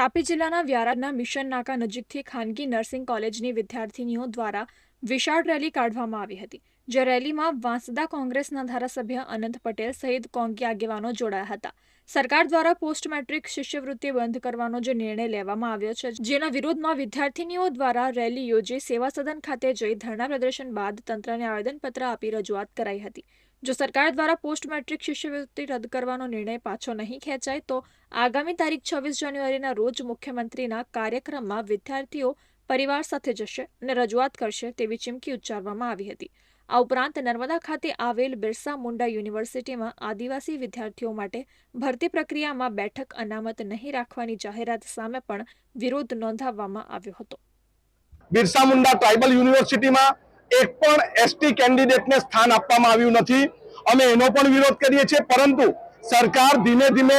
તાપી જિલ્લાના વ્યારાના મિશન નાકા નજીકથી ખાનગી નર્સિંગ કોલેજની વિદ્યાર્થીનીઓ દ્વારા વિશાળ રેલી કાઢવામાં આવી હતી, જે રેલીમાં વાંસદા કોંગ્રેસના ધારાસભ્ય અનંત પટેલ સહિત કોંગી આગેવાનો જોડાયા હતા. સરકાર દ્વારા પોસ્ટ મેટ્રિક શિષ્યવૃત્તિ બંધ કરવાનો જે નિર્ણય લેવામાં આવ્યો છે, જેના વિરોધમાં વિદ્યાર્થીનીઓ દ્વારા રેલી યોજી સેવા સદન ખાતે જઈ ધરણા પ્રદર્શન બાદ તંત્રને આવેદનપત્ર આપી રજૂઆત કરાઈ હતી. જો સરકાર દ્વારા પોસ્ટ મેટ્રિક શિષ્યવૃત્તિ રદ કરવાનો નિર્ણય પાછો નહીં ખેંચાય, તો આગામી તારીખ છવ્વીસ જાન્યુઆરીના રોજ મુખ્યમંત્રીના કાર્યક્રમમાં વિદ્યાર્થીઓ પરિવાર સાથે જશે અને રજૂઆત કરશે તેવી ચીમકી ઉચ્ચારવામાં આવી હતી. આ ઉપરાંત નર્મદા ખાતે આવેલ બિરસા મુંડા યુનિવર્સિટીમાં આદિવાસી વિદ્યાર્થીઓ માટે ભરતી પ્રક્રિયામાં બેઠક અનામત નહીં રાખવાની જાહેરાત સામે પણ વિરોધ નોંધાવવામાં આવ્યો હતો. બિરસા મુંડા ટ્રાઇબલ યુનિવર્સિટીમાં એક પણ એસટી કેન્ડિડેટને સ્થાન આપવામાં આવ્યું નથી. અમે એનો પણ વિરોધ કરીએ છીએ, પરંતુ સરકાર ધીમે ધીમે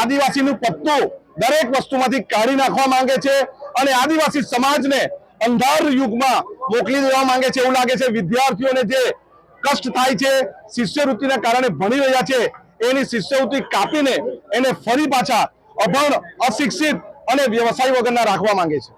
આદિવાસીનું પત્તું દરેક વસ્તુમાંથી કાઢી નાખવા માંગે છે અને આદિવાસી સમાજને અંધાર યુગમાં મોકલી દેવા માંગે છે એવું લાગે છે. વિદ્યાર્થીઓને જે કષ્ટ થાય છે, શિષ્યવૃત્તિના કારણે ભણી રહ્યા છે, એની શિષ્યવૃત્તિ કાપીને એને ફરી પાછા અભણ, અશિક્ષિત અને વ્યવસાય વગરના રાખવા માંગે છે.